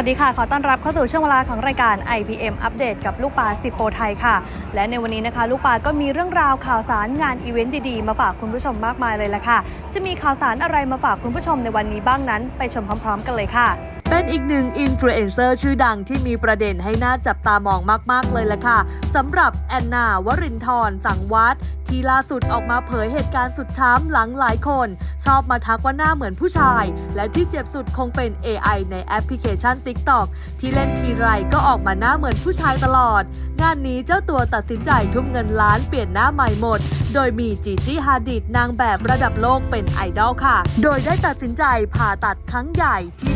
สวัสดีค่ะ ขอต้อนรับเข้าสู่ช่วงเวลาของรายการ IPM อัปเดตกับลูกปลาสิโปไทยค่ะ และในวันนี้นะคะ ลูกปลาก็มีเรื่องราวข่าวสารงานอีเวนต์ดีๆ มาฝากคุณผู้ชมมากมายเลยละค่ะ จะมีข่าวสารอะไรมาฝากคุณผู้ชมในวันนี้บ้างนั้น ไปชมพร้อม ๆ กันเลยค่ะ เป็นอีกหนึ่งอินฟลูเอนเซอร์ชื่อดังที่มีประเด็นให้น่าจับตามองมาก ๆ เลยล่ะค่ะสำหรับแอนนาวรินทร์สังวัตที่ล่าสุดออกมาเผยเหตุการณ์สุดช้ำหลังหลายคน ชอบมาทักว่าหน้าเหมือนผู้ชาย และที่เจ็บสุดคงเป็น AI ในแอปพลิเคชัน TikTok ที่เล่นทีไรก็ออกมาหน้าเหมือนผู้ชายตลอด งานนี้เจ้าตัวตัดสินใจทุ่มเงินล้านเปลี่ยนหน้าใหม่หมด โดยมีจีจี้ฮาดิดนางแบบระดับโลกเป็นไอดอลค่ะ โดยได้ตัดสินใจผ่าตัดครั้งใหญ่ที่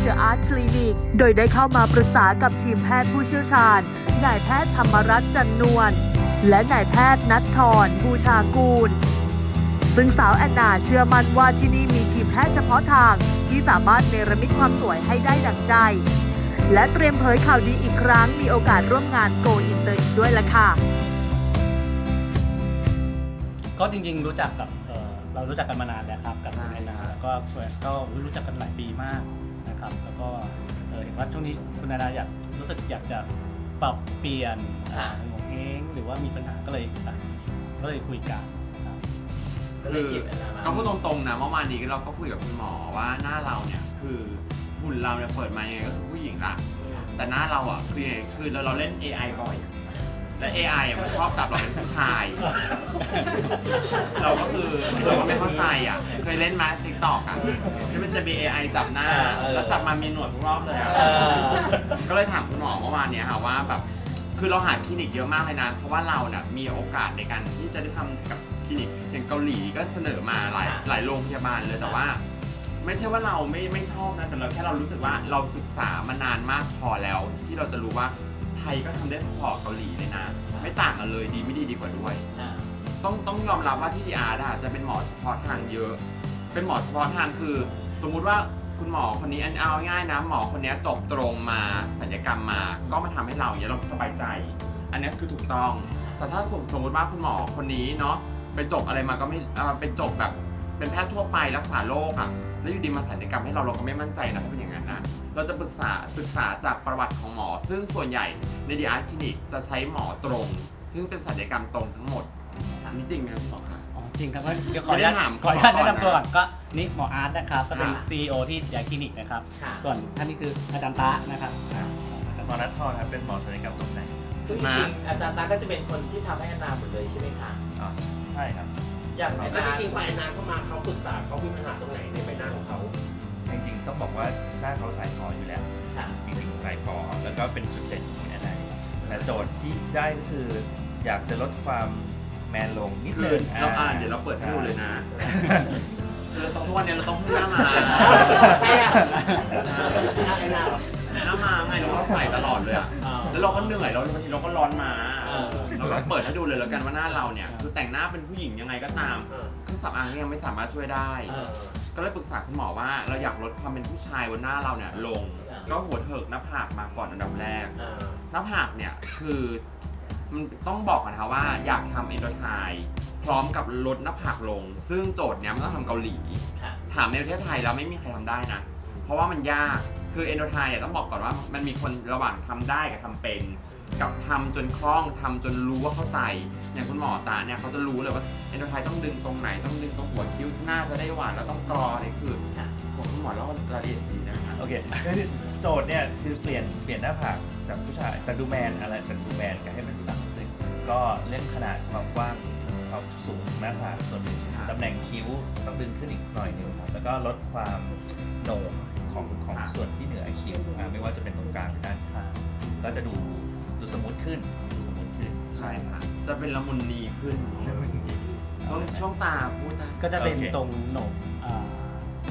The Art Clinic โดยได้เข้ามาปรึกษากับทีมแพทย์ผู้เชี่ยวชาญ นายแพทย์ธรรมรัตน์จันนวล และนายแพทย์นัทธรบูชากูล ซึ่งสาวแอนนาเชื่อมั่นว่าที่นี่มีทีมแพทย์เฉพาะทางที่สามารถเนรมิตความสวยให้ได้ดังใจ และเตรียมเผยข่าวดีอีกครั้งมีโอกาสร่วมงานโกอินเตอร์อีกด้วยละค่ะ ก็จริงๆรู้จักกับเอ่อเรารู้จักกันมานานแล้วครับกับคุณแอนนาแล้วก็ก็รู้จักกันหลายปีมาก ครับ แล้วก็เอ่อเห็นว่าช่วงนี้คุณแอนนาอยากรู้สึกอยากจะปรับเปลี่ยนอ่าโงเฮงหรือว่ามีปัญหาก็เลยอะก็เลยคุยกันครับคือก็พูดตรงๆนะเมื่อวานนี้เราก็คุยกับคุณหมอว่าหน้าเราเนี่ยคือหุ่นเราเนี่ยเปิดมายังไงก็คือผู้หญิงอะแต่หน้าเราอะคือยังไงคือเราเราเล่น AI บ่อย และ AI อะมันชอบจับเราเป็นผู้ชาย เราก็คือเราก็ไม่เข้าใจอะเคยเล่นไหมติ๊กต็อกอะที่มันจะมี AI จับหน้า แล้วจับมามีหนวดทุกรอบเลยอะเออ ก็เลยถามคุณหมอเมื่อวานเนี่ยค่ะว่าแบบ คือเราหาคลินิกเยอะมากเลยนะ เพราะว่าเราเนี่ยมีโอกาสในการที่จะได้ทำกับคลินิกอย่างเกาหลีก็เสนอมาหลายหลายโรงพยาบาลเลยแต่ว่า ไม่ใช่ว่าเราไม่ไม่ชอบนะแต่เราแค่เรารู้สึกว่าเราศึกษามานานมากพอแล้ว ที่เราจะรู้ว่าไทยก็ทำได้พอๆเกาหลีเลยนะ ไม่ต่างกันเลยดีไม่ดีดีกว่าด้วยต้องต้องยอมรับว่าที่ดีอาร์อะจะเป็นหมอเฉพาะทางเยอะ เป็นหมอเฉพาะทางคือ สมมุติว่าคุณหมอคนนี้อันเอาง่ายนะ หมอคนนี้จบตรงมาศัลยกรรมมาก็มาทำให้เราอย่างเงี้ยเราสบายใจ อันนี้คือถูกต้อง แต่ถ้าสมสมมติว่าคุณหมอคนนี้เนาะไปจบอะไรมาก็ไม่เอ่อเป็นจบแบบเป็นแพทย์ทั่วไปรักษาโรคอะแล้วอยู่ดีมาศัลยกรรมให้เราเราก็ไม่มั่นใจนะถ้าเป็นอย่างนั้นนะ เราจะปรึกษาศึกษาจากประวัติของหมอ ซึ่งส่วนใหญ่ในดีอาร์คลินิกจะใช้หมอตรง ซึ่งเป็นศัลยกรรมตรงทั้งหมดอันนี้จริงไหมครับพี่หมอคะ อ๋อจริงครับก็เดี๋ยวขออนุญาตไม่ได้ถามขออนุญาตก่อนแนะนำตัวก่อนนะก็นี่หมออาร์ตนะครับก็เป็น ค่ะ CEO ที่ยาคลินิกนะครับส่วนท่านนี้คืออาจารย์ตะนะครับอ่าอาจารย์หมอตะนัททรครับเป็นหมอศัลยกรรมตกแต่งคือจริงๆอาจารย์ตาก็จะเป็นคนที่ทำให้แอนนาหมดเลยใช่ไหมคะอ๋อใช่ครับ อย่างแอนแล้วนาจริงๆพอแอนนาเข้ามาเขาปรึกษาเขามีปัญหาตรงไหนในใบหน้าของเขาจริงๆ ต้องบอกว่าหน้าเขาสายฟออยู่แล้วค่ะจริงๆสายฟอแล้วก็เป็นจุดเด่นของแอนนาแต่โจทย์ที่ได้ก็คืออยากจะลดความแมนลงนิดคือนึงเราอ่านเดี๋ยวเราเปิดให้ดูเลยนะคือเราต้องทุกวันเนี้เราต้องพูดหน้ามาใครอะแอนนาเหรอหน้ามาไงเราก็ใส่ตลอดเลยอะแล้วเราก็เหนื่อยเราบางทีเราก็ร้อนมาเออเราก็เปิดให้ดูเลยแล้วกันว่าหน้าเราเนี่ย คือแต่งหน้าเป็นผู้หญิงยังไงก็ตามเออเครื่องสำอางก็ยังไม่สามารถช่วยได้เออ ก็เลยปรึกษาคุณหมอว่าเราอยากลดความเป็นผู้ชายบนหน้าเราเนี่ยลงอ่าก็หัวเถิกหน้าผากมาก่อนอันดับแรกเออหน้าผากเนี่ยคือมันต้องบอกก่อนนะคะว่าอยากทำเอนโดไทพร้อมกับลดหน้าผากลง ซึ่งโจทย์เนี้ยมันต้องทำเกาหลี ค่ะ ถามในประเทศไทยแล้วไม่มีใครทำได้นะ เพราะว่ามันยาก คือเอนโดไทเนี่ยต้องบอกก่อนว่ามันมีคนระหว่างทำได้กับทำเป็น กับทำจนคล่องทำจนรู้ว่าเข้าใจ อย่างคุณหมอตาเนี่ยเขาจะรู้เลยว่าเอนโดไทต้องดึงตรงไหนต้องดึงตรงหัวคิ้วหน้าจะได้หวานแล้วต้องกรอเนี่ยคือผมคุณหมอเล่ารายละเอียดดีนะคะโอเคคือโจทย์เนี่ยคือเปลี่ยนเปลี่ยนหน้าผากจากผู้ชายจากดูแมนอะไรจากดูแมนกับให้มันสาวขึ้นก็เล่นขนาดความกว้างความสูงของหน้าผากส่วนหนึ่งตำแหน่งคิ้วต้องดึงขึ้นอีกหน่อยหนึงครับแล้วก็ลดความโหน่งของของส่วนที่เหนือคิ้วอ่าไม่ว่าจะเป็นตรงกลางหรือด้านข้างก็จะดู ดูสมูทขึ้นดูสมูทขึ้น ใช่ค่ะ จะเป็นละมุนนีขึ้นช่วงช่วงตาพูดได้ก็จะเป็นโอเค ตรงโหนกอ่า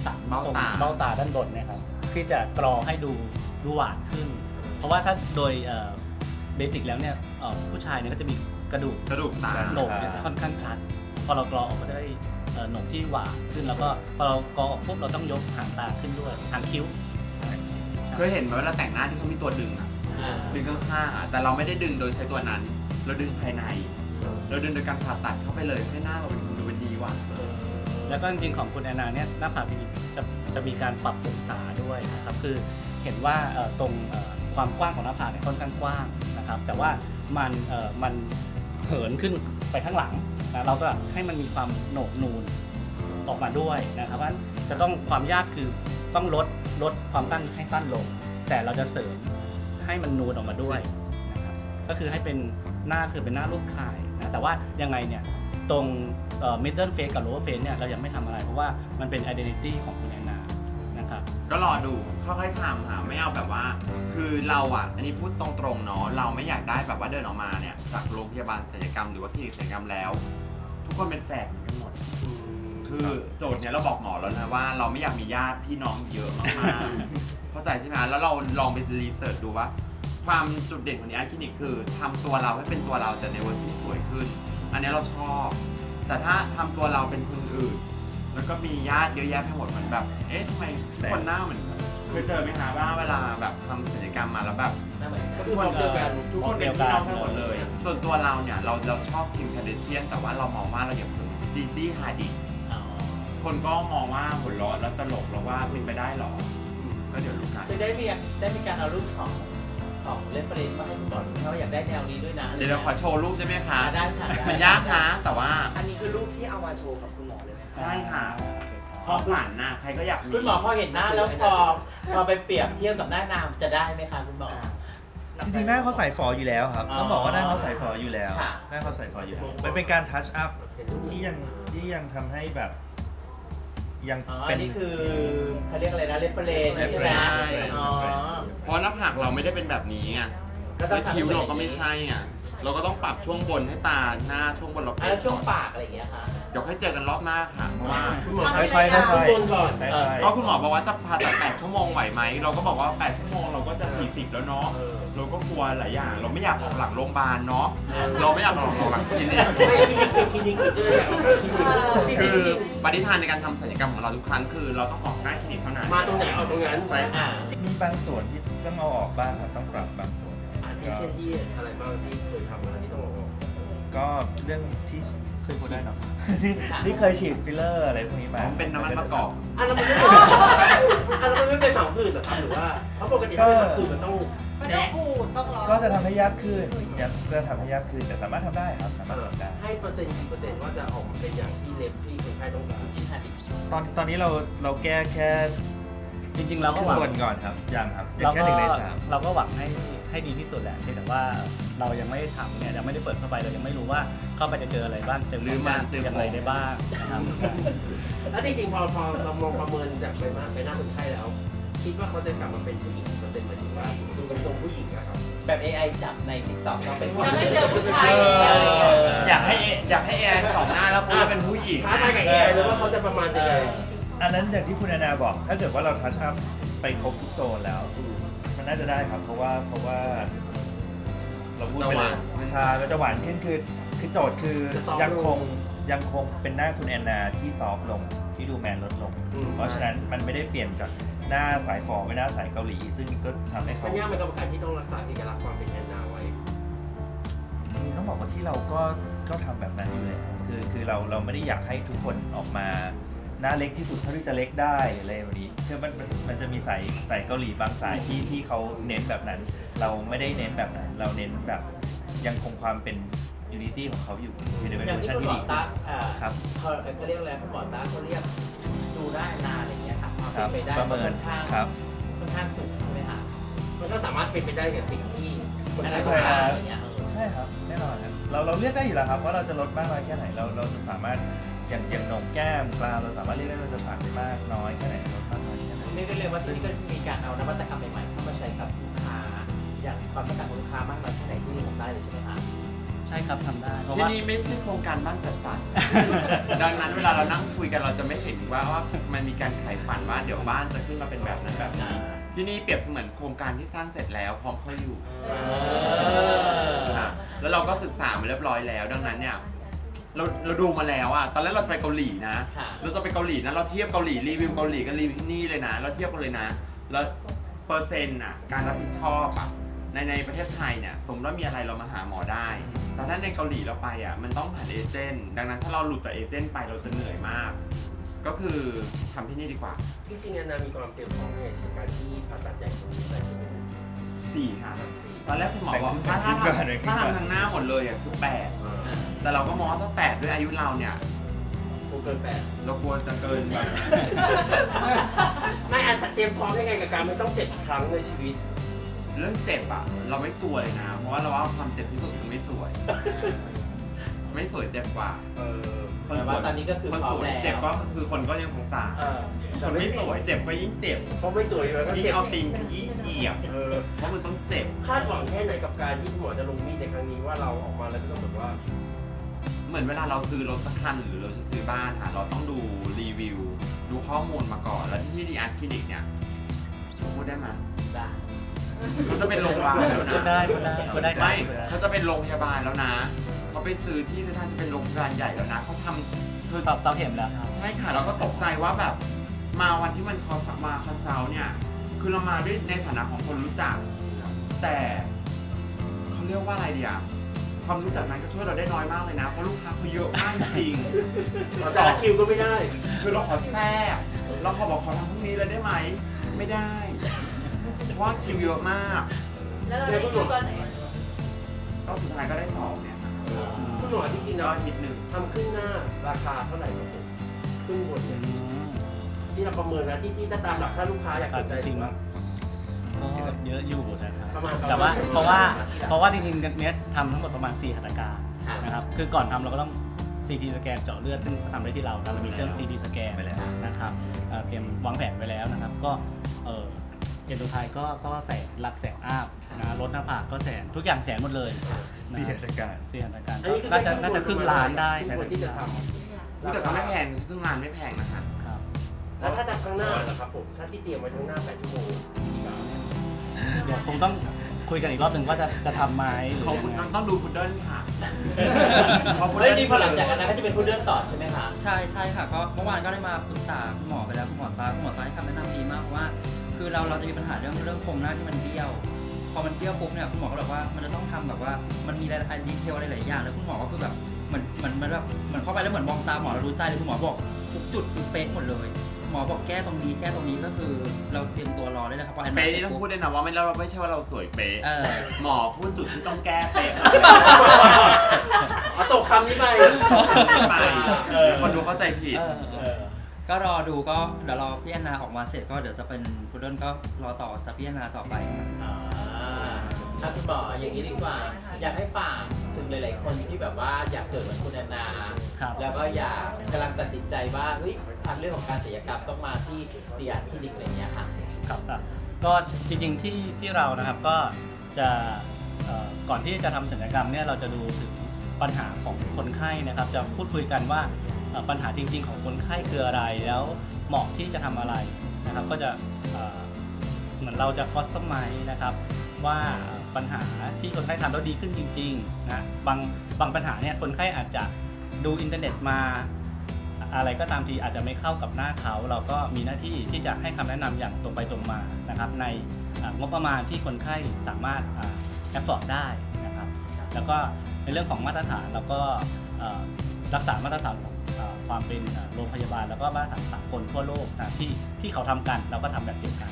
สันเบ้าตรงตา เบ้าตาด้านบนเนะครับที่จะกรอให้ดูดูหวานขึ้น เพราะว่าถ้าโดยเบสิกแล้วเนี่ยเอ่อผู้ชายเนี่ยก็จะมีกระดูกกระดูกตา โหนกเนี่ยค่อนข้างชัด พอเรากรอออกก็จะได้เอ่อโหนกที่หวานขึ้น แล้วก็พอเรากรอออกปุ๊บเราต้องยกหางตาขึ้นด้วยหางคิ้ว เคยเห็นไหมเวลาแต่งหน้าที่เขามีตัวดึงอะอ่า ดึงข้างๆอะแต่เราไม่ได้ดึงโดยใช้ตัวนั้น เราดึงภายใน เราดึงโดยการผ่าตัดเข้าไปเลยให้หน้าเราเป็นดูเป็นดีกว่าแล้วก็จริงๆของคุณแอนนาเนี่ยหน้าผากจริงๆจะจะมีการปรับองศาด้วยนะครับคือเห็นว่าเอ่อตรงเอ่อความกว้างของหน้าผากเนี่ยค่อนข้างกว้างนะครับ แต่ว่ามันเอ่อมันเหินขึ้นไปข้างหลังนะเราก็ให้มันมีความโหนกนูนออกมาด้วยนะครับว่าจะต้องความยากคือต้องลดลดความตั้งให้สั้นลง แต่เราจะเสริม ให้มันนูนออกมาด้วยนะครับก็คือให้เป็นหน้าคือเป็นหน้ารูปข่ายนะแต่ว่ายังไงเนี่ยตรงเอ่อ middle face กับ lower face เนี่ยเรายังไม่ทำอะไร เพราะว่ามันเป็น identity ของคุณแอนนานะครับก็รอดูค่อยๆทำค่ะไม่เอาแบบว่า คือเราอะ อันนี้พูดตรงๆเนาะเราไม่อยากได้แบบว่าเดินออกมาเนี่ยจากโรงพยาบาลศัลยกรรมหรือว่าคลินิกศัลยกรรมแล้ว ทุกคนเป็นแฝดเหมือนกันหมด คือโจทย์เนี้ยเราบอกหมอแล้วนะว่าเราไม่อยากมีญาติพี่น้องเยอะมากๆ เข้าใจใช่ไหมแล้วเราลองไปรีเสิร์ชดูว่า ความจุดเด่นของนี้คลินิกคือทำตัวเราให้เป็นตัวเราแต่ในเวอร์ชันที่สวยขึ้น อันเนี้ยเราชอบ แต่ถ้าทำตัวเราเป็นคนอื่น แล้วก็มีญาติเยอะแยะไปหมดเหมือนแบบ เอ๊ะทำไมทุกคนหน้าเหมือนกันเคยเจอไหมคะว่าเวลาแบบทำศัลยกรรมมาแล้วแบบน่าเหมือนกันก็คือความเดียวกันทุกคนเป็นพี่น้องทั้งหมดเลย ส่วนตัวเราเนี่ย เราเราชอบคิมคาเดเชียน แต่ว่าเรามองว่าเราอยากเป็นจีจี้ฮาดิอ๋อคนก็มองว่าหัวเราะแล้วตลกแล้วว่าเป็นไปได้หรอ อืมก็เดี๋ยวรู้กันจะได้มีได้มีการเอารูปของของเรฟเฟรนซ์มาให้คุณหมอดูเขาอยากได้แนวนี้ด้วยนะเดี๋ยวเราขอโชว์รูปได้ไหมคะ อ่าได้ค่ะได้มันยากนะ แต่ว่าอันนี้คือรูปที่เอามาโชว์กับคุณหมอเลยไหมครับใช่ค่ะพอฝันนะใครก็อยากมีคุณหมอพอเห็นหน้าแล้วพอพอไปเปรียบเทียบกับหน้านามจะได้ไหมคะคุณหมอ จริงๆหน้าเขาใส่ฟออยู่แล้วครับอ๋อต้องบอกว่าหน้าเขาใส่ฟออยู่แล้ว ค่ะ หน้าเขาใส่ฟออยู่แล้วมันเป็นการทัชอัพที่ยังที่ยังทำให้แบบ ยังอ๋อเป็อันน นี้คือเขาเรียกอะไรนะเรฟเฟรนซ์ใช่ไหม reference อ๋อ เพราะหน้าผากเราไม่ได้เป็นแบบนี้ไงก็ต้อและงทำ คิ้วเราก็ไม่ใช่ไงเราก็ต้องปรับช่วงบนให้ตาหน้าช่วงบนเราอะเป๊ะแล้วช่วงก่อนปากอะไรอย่างเงี้ยค่ะ เดี๋ยวค่อยเจอกันรอบหน้าค่ะเพราะว่า คุณหมอ ค่อยๆค่อยๆค่อยข้างบนก่อนๆเออก็คุณหมอบอกว่าจะผ่าตัด8ชั่วโมงไหวไหม เราก็บอกว่า 8 ชั่วโมงเราก็จะ 40 แล้วเนาะเราก็กลัวหลายอย่าง เราไม่อยากออกหลังโรงพยาบาลเนาะเราไม่อยากออกหลังคลินิกไม่คลินิกเป็นคลินิกอื่นด้วยแบบคลินิกคือปฏิทานในการทำศัลยกรรมของเราทุกครั้งคือ เราต้องออกหน้าคลินิกเท่านั้นมาตรงไหนเอาตรงนั้นใช่ค่ะมีบางส่วนที่ต้องเอาออกบ้างครับต้องปรับบางส่วนอันที่เช่นที่อะไรบ้างที่เคยทำมาที่ต้องออกก็เรื่องที่เคยพูดได้เนาะที่ที่เคยฉีดฟิลเลอร์อะไรพวกนี้มาผมเป็นน้ำมันมะกอกอันนั้นมัน ไม่อันนั้นมันไม่เป็นผังผืดเหรอครับหรือว่าเพราะปกติถ้าเป็นผังผืดมันต้องมันต้องขูดต้องร้อนก็จะทำให้ยากขึ้นยังก็ทำให้ยากขึ้นแต่สามารถทำได้ครับสามารถทำได้ ให้เปอร์เซ็นต์กี่เปอร์เซ็นต์ว่าจะออกมาเป็นอย่างที่เล็บที่คนไข้ต้องการจิ้นหันดิตอนตอนนี้เราเราแก้แค่จริงๆเราคก็รึ่หวังงบนก่อนครับยังครับยังเราแค่ก็หนึ่งในสาม เราก็หวังให้ ให้ดีที่สุดแหละเพียงแต่ว่าเรายังไม่ได้ทำเนี่ยยังไม่ได้เปิดเข้าไปเรายังไม่รู้ว่าเข้าไปจะเจออะไรบ้างเจอหรือมันเจออย่างไรได้บ้างนะครับแล้วจริงๆพอพอเรามองประเมินจากใบหน้าใบหน้าคนไข้แล้ว คิดว่าเขาจะกลับมาเป็นผู้หญิงกี่เปอร์เซ็นต์หมายถึงว่าดูเป็นทรงผู้หญิงนะครับแบบ AI จับใน TikTok เราเป็นผู้หจะญิงไม่เจอผู้ชายเออะไรอย่างเงี้ยออยากให้อยากให้แอร์สองหน้าแล้วพูดว่าเป็นผู้หญิงท้าทายกับเอไอเลยว่าเขาจะประมาณยังไงอันนั้นอย่างที่คุณแอนนาบอก ถ้าเกิดว่าเราทัชอัพ ไปครบทุกโซนแล้ว มันน่าจะได้ครับ เพราะว่าเพราะว่า เราพูดไปเลยจะหวานชาก็จะหวานขึ้นคือคือโจทย์คือจะซอฟต์ยังคงลง ยังคงเป็นหน้าคุณแอนนาที่ซอฟต์ลงที่ดูแมนลดลง อืม เพราะฉะนั้นมันไม่ได้เปลี่ยนจากหน้าสายฟอเป็นหน้าสายเกาหลี ซึ่งก็ทำให้เขา มันยากไหมกับการที่ต้องรักษาเอกลักษณ์ความเป็นแอนนาไว้ จริงๆต้องบอกว่าที่เราก็ก็ทำแบบนั้นอยู่เลย คือคือเราเราไม่ได้อยากให้ทุกคนออกมา หน้าเล็กที่สุดเท่าที่จะเล็กได้อะไรแบบนี้คือมันมันมันจะมีสายสายเกาหลีบางสายที่ที่เขาเน้นแบบนั้น เราไม่ได้เน้นแบบนั้น เราเน้นแบบยังคงความเป็นยูนิตี้ของเขาอยู่คือในเป็นอเวย่างอร์ที่ชันคุณหที่มอดีตาอ่าครับ เขาเขาเรียกอะไรคุณหมอตาเขาเรียกดูได้นานอะไรอย่างเงี้ยค่ะความคเป็รับนไปได้ประเมินค่อนข้างครับ ค่อนข้างสูงใช่ไหมคะมันก็สามารถเป็นไปได้กับสิ่งที่คนอันไข้นั้นต้ก็องการอะไรอย่างเงี้ยเออ ใช่ครับแน่นอนครับเราเราเลือกได้อยู่แล้วครับว่าเราจะลดมากน้อยแค่ไหนเราเราจะสามารถ อย่างอย่างโหนกแก้มกรามเราสามารถเลือกได้ว่าจะตัดได้มากน้อยแค่ไหนลดมากน้อยแค่ไหนนี่ก็เรียกว่าที่นี่ก็มีการเอานวัตกรรมใหม่ๆเข้ามาใช้กับลูกค้า อย่างความต้องการของลูกค้ามากน้อยแค่ไหนที่นี่ทำได้เลยใช่ไหมคะใช่ครับทำได้เพราะที่ว่า นี่ไม่ใช่โครงการบ้านจัดสรร ดังนั้นเวลาเรานั่งคุยกันเราจะไม่เห็นว่าว่ามันมีการขายฝันว่าเดี๋ยวบ้านจะขึ้นมาเป็นแบบนั้นแบบนี้ที่นี่เปรียบเสมือนโครงการที่สร้างเสร็จแล้วพร้อมเข้าอยู่ค่ะแล้วเราก็ศึกษามาเรียบร้อยแล้ว ดังนั้นเนี่ย เราเราดูมาแล้วอะตอนแรกเราจะไปเกาหลีนะ ค่ะ เราจะไปเกาหลีนะ เราเทียบเกาหลีรีวิวเกาหลีกันรีวิวที่นี่เลยนะ เราเทียบกันเลยนะ แล้วเปอร์เซ็นต์อะการรับผิดชอบอะในในประเทศไทยเนี่ย สมมติว่ามีอะไรเรามาหาหมอได้ แต่ถ้าในเกาหลีเราไปอะมันต้องผ่านเอเจนต์ดังนั้นถ้าเราหลุดจากเอเจนต์ไปเราจะเหนื่อยมาก ก็คือทำที่นี่ดีกว่าที่จริงๆแอนนามีความเตรียมพร้อมในการที่ผ่าตัดใหญ่ตรงนี้ไปใช่ไหมสี่ค่ะ ตอนแรกคุณหมอบอกแบ่ถ้างครึ่ถ้างแบ่งครึ่งทำถ้าก่อนทำทางหน้าหมดเลยอะคือแปด แต่เราก็มองว่าถ้าแปดด้วยอายุเราเนี่ยคงเกินแปดเรากลัวจะเกินไปไม่อันเตรียมพร้อมยังไงกับการมันต้องเจ็บครั้งในชีวิต เรื่องเจ็บอะเราไม่กลัวเลยนะ เพราะว่าเราว่าความเจ็บที่สุดคือไม่สวย ไม่สวยเจ็บกว่า เออคนสวยแต่ว่าตอนนี้ก็คือคนพร้อสมวยแล้วเจ็บก็คือคนก็ยังสงสารเออคนไม่สวยเจ็บก็ยิ่งเจ็บเพราะไม่สวยเลยก็ยิ่งเจ็บเอาตีนขยี้เหยียบ เออ เพราะมันต้องเจ็บ คาดหวังแค่ไหนกับการที่คุณหมอจะลงมีดในครั้งนี้ว่าเราออกมาแล้วจะต้องแบบว่า เหมือนเวลาเราซื้อรถสักคันหรือเราจะซื้อบ้านค่ะ เราต้องดูรีวิว ดูข้อมูลมาก่อน แล้วที่ดีอาร์คลินิกเนี่ยพูดได้ไหมได้เขาจะเป็นโรงพยาบาลแล้วพูดนะได้พูดได้พูดได้ครับไม่พูดได้เขาจะเป็นโรงพยาบาลแล้วนะเขาไปซื้อที่ท่านจะเป็นโรงพยาบาลใหญ่แล้วนะเขาทำคือตอบเซาเข็มแล้วครับใช่ค่ะเราก็ตกใจว่าแบบ มาวันที่มันคอนมาคอนซัลท์เนี่ยคือเรามาด้วยในฐานะของคนรู้จัก แต่เขาเรียกว่าอะไรเดียว ความรู้จักนั้นก็ช่วยเราได้น้อยมากเลยนะ เพราะลูกค้าเขาเยอะมากจริงเราแต่ละคิวก็ไม่ได้ คือเราขอแทรกเราขอบอกขอทำพรุ่งนี้เลยได้ไหม ไม่ได้ เพราะว่าคิวเยอะมาก แล้วเราได้คิวตอนไหนก็สุดท้ายก็ได้สองเนี่ยค่ะคุณหมอที่จริงก็แล้วอาทิตย์หนึ่งทำครึ่งหน้าราคาเท่าไหร่ครับผมครึ่งบนเนี่ยที่เราประเมินนะที่ที่ถ้าตามหลักถ้าลูกค้าอยากสนใจจริงๆว่า ก็เยอะอยู่นะครับประมาณแต่ว่าประมาณเพราะว่าเพราะว่าจริงๆเนี้ยทำทั้งหมดประมาณ 4 หัตถการค่ะนะครับคือก่อนทำเราก็ต้อง CT สแกนเจาะเลือดซึ่งทำได้ที่เราเรามีเครื่อง CT สแกนไปแล้วนะครับเอ่อเตรียมวางแผนไว้แล้วนะครับ ก็เออเอ็นโดไทยก็ก็แสนหลักแสนอัพนะลดหน้าผากก็แสนทุกอย่างแสนหมดเลยเสียอาการสี่หัตถการอันนี้คือน่าจะน่าจะครึ่งล้านได้ครึ่ใช่งไหบมนที่จะทำแต่ก็ไม่แพงครึ่งล้านไม่แพงนะคะครับแล้วถ้าจากข้างหน้าล่ะครับผม ถ้าที่เตรียมไว้ข้างหน้า8ชั่วโมง เดี๋ยวคงต้องคุยกันอีกรอบหนึ่งว่าจะจะทำไหมหรือเขายังไงต้องดูพุดเดิ้ลค่ะเฮ้ยนี่พอหลังจากนั้นก็จะเป็นผู้เลื่อนต่อใช่ไหมคะ ใช่ใช่ค่ะก็เมื่อวานก็ได้มาปรึกษาคุณหมอไปแล้วคุณหมอตาคุณหมอตาให้คำแนะนำดีมากว่า คือเราเราจะมีปัญหาเรื่องเรื่องโครงหน้าที่มันเบี้ยว พอมันเบี้ยวปุ๊บเนี่ยคุณหมอก็บอกว่ามันจะต้องทำแบบว่ามันมีรายละเอียดดีเทลอะไรหลายอย่างแล้วคุณหมอก็คือแบบเหมือนเหมือนเหมือนแบบเหมือนเข้าไปแล้วเหมือนมองตาหมอเรารู้ใจเลยคุณหมอบอกทุกจุดคือเป๊ะหมดเลย หมอบอกแก้ตรงนี้แก้ตรงนี้ก็คือ เราเตรียมตัวรอได้เลยครับพอแอนเป๊ะนี่ต้องพูดด้วยนะว่าไม่เราไม่ใช่ว่าเราสวยเป๊ะเออหมอพูดจุดที่ต้องแก้เป๊ะเอาตกคำนี้ไปไปเดี๋ยวคนดูเข้าใจผิดก็รอดูก็เดี๋ยวรอพี่แอนนาออกมาเสร็จก็เดี๋ยวจะเป็นพุดเดิ้ลก็รอต่อจากพี่แอนนาต่อไปครับ อ่าถ้าคุณหมออย่างนี้ดีกว่า อยากให้ฝากถึง หลาย ๆ คนที่แบบว่าอยากเกิดเหมือนคุณแอนนา ครับ แล้วก็อยากกำลังตัดสินใจว่าเฮ้ยทางเรื่องของการศัลยกรรมต้องมาที่เตียคลินิกอะไรอย่างเงี้ยค่ะ ครับอะก็จริงๆที่ที่เรานะครับก็จะเอ่อก่อนที่จะทำศัลยกรรมเนี่ยเราจะดูถึงปัญหาของคนไข้นะครับ จะพูดคุยกันว่าเอ่อปัญหาจริง ๆ ของคนไข้คืออะไรแล้วเหมาะที่จะทำอะไรนะครับ ก็จะเอ่อเหมือนเราจะคอสตอมไมนะครับว่า ปัญหาที่คนไข้ทำแล้วดีขึ้นจริงๆนะบางบางปัญหาเนี่ยคนไข้อาจจะดูอินเทอร์เน็ตมาอะไรก็ตามทีอาจจะไม่เข้ากับหน้าเขา เราก็มีหน้าที่ที่จะให้คำแนะนำอย่างตรงไปตรงมานะครับ ในงบประมาณที่คนไข้สามารถแอฟฟอร์ดได้นะครับ แล้วก็ในเรื่องของมาตรฐานเราก็รักษามาตรฐานของความเป็นโรงพยาบาล แล้วก็มาตรฐานสากลทั่วโลกนะที่ที่เขาทำกันเราก็ทำแบบเดียวกัน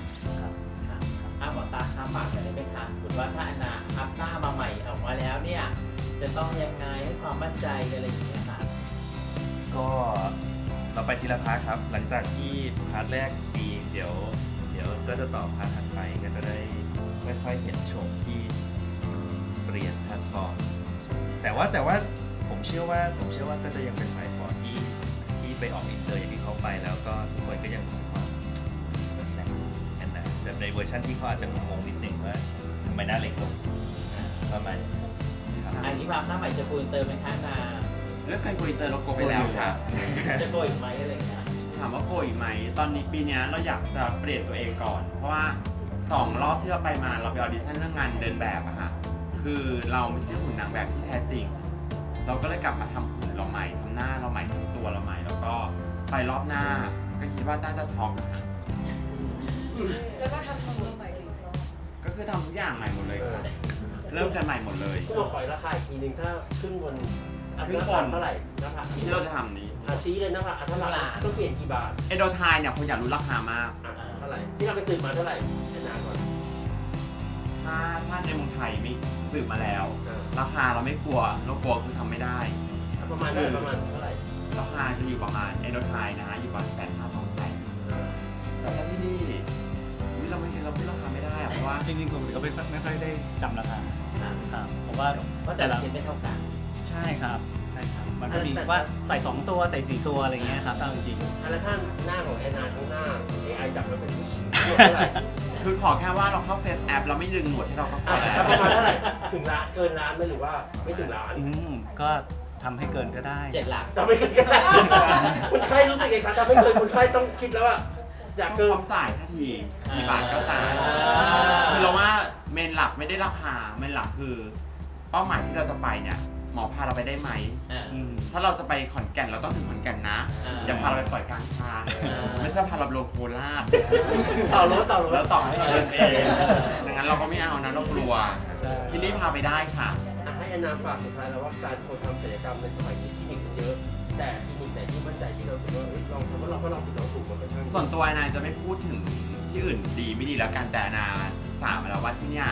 อาหมอตาค้าฝากกันได้ไหมคะสมมติว่าถ้าอนาอัพหน้ามาใหม่ออกมาแล้วเนี่ย จะต้องยังไงให้ความมั่นใจอะไรอย่างเงี้ยค่ะ ก็เราไปทีละพาร์ทครับ หลังจากที่พาร์ทแรกดีเดี๋ยว เดี๋ยวก็จะต่อพาร์ทถัดไปก็จะได้ค่อยๆเห็นโฉมที่เปลี่ยนทันฟอร์มแต่ว่าแต่ว่าผมเชื่อว่าผมเชื่อว่าก็จะยังเป็นสายฟอร์ที่ที่ไปออกอินเตอร์อย่างที่เขาไปแล้วก็ทุกคนก็ยังรู้สึก ในเวอร์ชันที่เขาอาจจะงงๆนิดหนึ่งว่าทำไมหน้าเล็กลงประมาณนี้ครับอันนี้ความหน้าใหม่จะปูนเติมไหมคะนาเรื่องการโกอินเตอร์เราโกไปแล้วค่ะจะโกยอีกไหมอะไรอย่างเงี้ยถามว่าโกอีกไหม ตอนนี้ปีเนี้ยเราอยากจะเปลี่ยนตัวเองก่อน เพราะว่าสองรอบที่เราไปมาเราไปออดิชั่นเรื่องงานเดินแบบอะฮะคือเราไม่ใช่หุ่นนางแบบที่แท้จริง เราก็เลยกลับมาทำหุ่นเราใหม่ทำหน้าเราใหม่ทั้งตัวเราใหม่ แล้วก็ไปรอบหน้าก็คิดว่าน่าจะช็อกอะฮะ แล้วก็ทำของเราใหม่อีกรอบก็คือทำทุกอย่างใหม่หมดเลยค่ะเริ่มกันใหม่หมดเลย คุณหมอขอราคาอีกทีหนึ่งถ้าครึ่งบนอัพครึ่งบน เท่าไหร่หน้าผากที่เราจะทำนี้อะชี้เลยนะว่าอะเท่าไหร่ต้องเปลี่ยนกี่บาทเอโดไทยเนี่ยคนอยากรู้ราคามาก อะเท่าไหร่ที่เราไปสืบมาเท่าไหร่แอนนาก่อนถ้าถ้าในเมืองไทยไม่สืบมาแล้ว อ่าราคาเราไม่กลัวเรากลัวคือทำไม่ได้ประมาณเท่าไหร่ประมาณเท่าไหร่ราคาจะอยู่ประมาณเอโดไทยนะฮะอยู่ประมาณแสนห้าสองแสนแต่ถ้าที่นี่ จริงๆปกติก็ไม่ค่อยไม่ค่อยได้จำราคาครับเพราะว่าเพราะแต่ละเคนไม่เท่ากัน ใช่ครับใช่ครับ มันก็มีแต่ ว่าใส่ 2 ตัวใส่ 4 ตัวอะไรเงี้ยครับตามจริงอะแล้วถ้าหน้าของแอนนาทั้งหน้า AI จับแล้วเป็นผู้หญิงเท่าไหร่คือขอแค่ว่าเราเข้าเฟซแอปเราไม่ดึงหนวดให้เราก็พออะแล้วประมาณเท่าไหร่ถึงล้านเกินล้านไหมหรือว่าไม่ถึงล้านอืมก็ทำให้เกินก็ได้ เจ็ดหลัก แต่ไม่เกินก็ได้คุณไข้รู้สึกไงคะแต่ไม่เกินคุณไข้ต้องคิดแล้วว่า อยากก็เกิพนร้อมจ่ายทันทีกี่บาทก็จ่ายอ่า คือเราว่าเมนหลักไม่ได้ราคาเมนหลักคือ เป้าหมายที่เราจะไปเนี่ย หมอพาเราไปได้ไหม อ่าอืมถ้าเราจะไปขอนแก่นเราต้องถึงขอนแก่นนะ อ่าอย่าพาเราไปปล่อยกลางทางอ่า ไม่ใช่พาเราไปลงโคราชต่อรถต่อรถ แล้วต่อให้เราเดินเองดังนั้นเราก็ไม่เอานะเรากลัว ใช่ ที่นี่พาไปได้ค่ะ อะให้แอนนาฝากสุดท้ายแล้วว่าการคนทำศัลยกรรมในสมัยนี้คลินิกมันเยอะ แต่คลินิกไหนที่มั่นใจที่เราสึกว่าเฮ้ยลองทำว่าเราก็ลองผิดลองถูกมันค่อนข้างส่วนตัวนายจะไม่พูดถึงที่อื่นดีไม่ดีแล้วกันแต่นาศึกษามแล้วว่าที่เนี่ย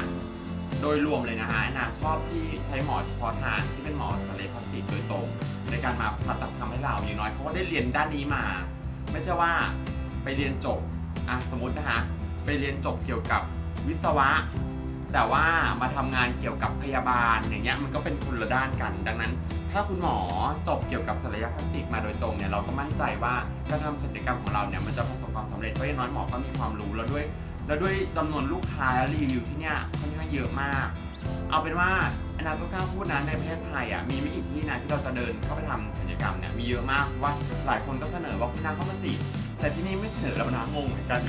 โดยรวมเลยนะฮะนาชอบที่ใช้หมอเฉพาะทางที่เป็นหมอศัลยพลาสติกโดยตรง ในการมาผ่าตัดทำให้เราอย่างน้อยเขาก็ได้เรียนด้านนี้มา ไม่ใช่ว่าไปเรียนจบอะสมมตินะฮะไปเรียนจบเกี่ยวกับวิศวะ แต่ว่ามาทำงานเกี่ยวกับพยาบาลอย่างเงี้ยมันก็เป็นคนละด้านกัน ดังนั้น ถ้าคุณหมอจบเกี่ยวกับศัลยพลาสติกมาโดยตรงเนี่ยเราก็มั่นใจว่าการทำศัลยกรรมของเราเนี่ยมันจะประสบความสำเร็จเพราะอย่างน้อยหมอก็มีความรู้แล้วด้วย แล้วด้วยจำนวนลูกค้าและรีวิวที่เนี่ยค่อนข้างเยอะมาก เอาเป็นว่าอนาคตกล้าพูดนะในประเทศไทยอะมีไม่กี่ที่นะที่เราจะเดินเข้าไปทำศัลยกรรมเนี่ยมีเยอะมากเพราะว่าหลายคนก็เสนอว่าคุณนางเข้ามาสิแต่ที่นี่ไม่เสนอแล้วนะงงเหมือนกัน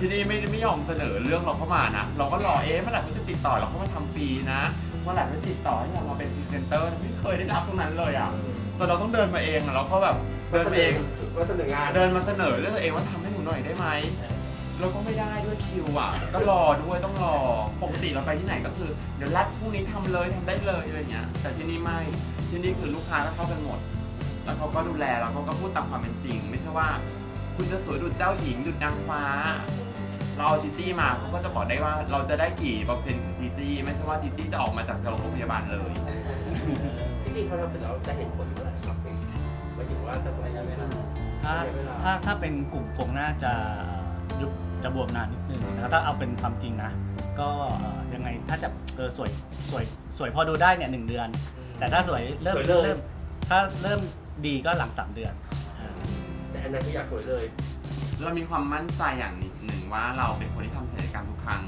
ที่นี่ไม่ไม่ยอมเสนอเรื่องเราเข้ามานะเราก็รอเอ๊ะเมื่อไหร่เขาจะติดต่อเราเข้ามาทำฟรีนะ เมื่อไหร่เขาจะติดต่อให้เรามาเป็นพรีเซนเตอร์ไม่เคยได้รับตรงนั้นเลยอะจนเราต้องเดินมาเองอะเราก็แบบเดินมาเองมาเสนองานเดินมาเสนอเรื่องตัวเองว่าทำให้หนูหน่อยได้ไหมเราก็ไม่ได้ด้วยคิวอะ ก็รอด้วยต้องรอปกติเราไปที่ไหนก็คือ เดี๋ยวรัดพรุ่งนี้ทำเลยทำได้เลยอะไรเงี้ย แต่ที่นี่ไม่ที่นี่คือลูกค้าก็เข้ากันหมด แล้วเขาก็ดูแลแล้วเขาก็พูดตามความเป็นจริง ไม่ใช่ว่า คุณจะสวยดุจเจ้าหญิงดุจนางฟ้า เราเอาจีจี้มาเขาก็จะบอกได้ว่าเราจะได้กี่เปอร์เซ็นต์ของจีจี้ไม่ใช่ว่าจีจี้จะออกมาจากโรงพยาบาลเลยที่จริงเขาทำเสร็จแล้วจะเห็นผลเมื่อไหร่ครับหมายถึงว่าจะสมัยนี้ไหมล่ะถ้าใช้เวลา ถ้าถ้าเป็นกลุ่มโครงหน้าจะยุบจะบวมนานนิดนึงนะครับถ้าเอาเป็นความจริงนะ ก็เอ่อยังไงถ้าจะเออสวยสวยสวยพอดูได้เนี่ยหนึ่งเดือน แต่ถ้าสวยเริ่มสวยเลย เริ่มถ้าเริ่มดีก็หลังสามเดือน แต่แอนนาคืออยากสวยเลย เรามีความมั่นใจอย่างหนึ่ง ว่าเราเป็นคนที่ทำศัลยกรรมทุกครั้ง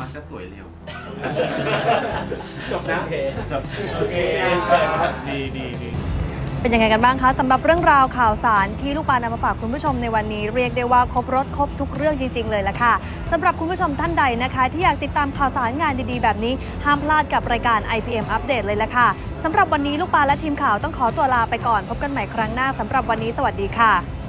มักจะสวยเร็ว จบนะจบโอเคดีดีดี เป็นยังไงกันบ้างคะสำหรับเรื่องราวข่าวสารที่ลูกปานำมาฝากคุณผู้ชมในวันนี้ เรียกได้ว่าครบรถครบทุกเรื่องจริง ๆ เลยละค่ะสำหรับคุณผู้ชมท่านใดนะคะ ที่อยากติดตามข่าวสารงานดีๆ แบบนี้ ห้ามพลาดกับรายการ IPM อัปเดตเลยละค่ะสำหรับวันนี้ลูกปานและทีมข่าวต้องขอตัวลาไปก่อน พบกันใหม่ครั้งหน้าสำหรับวันนี้สวัสดีค่ะ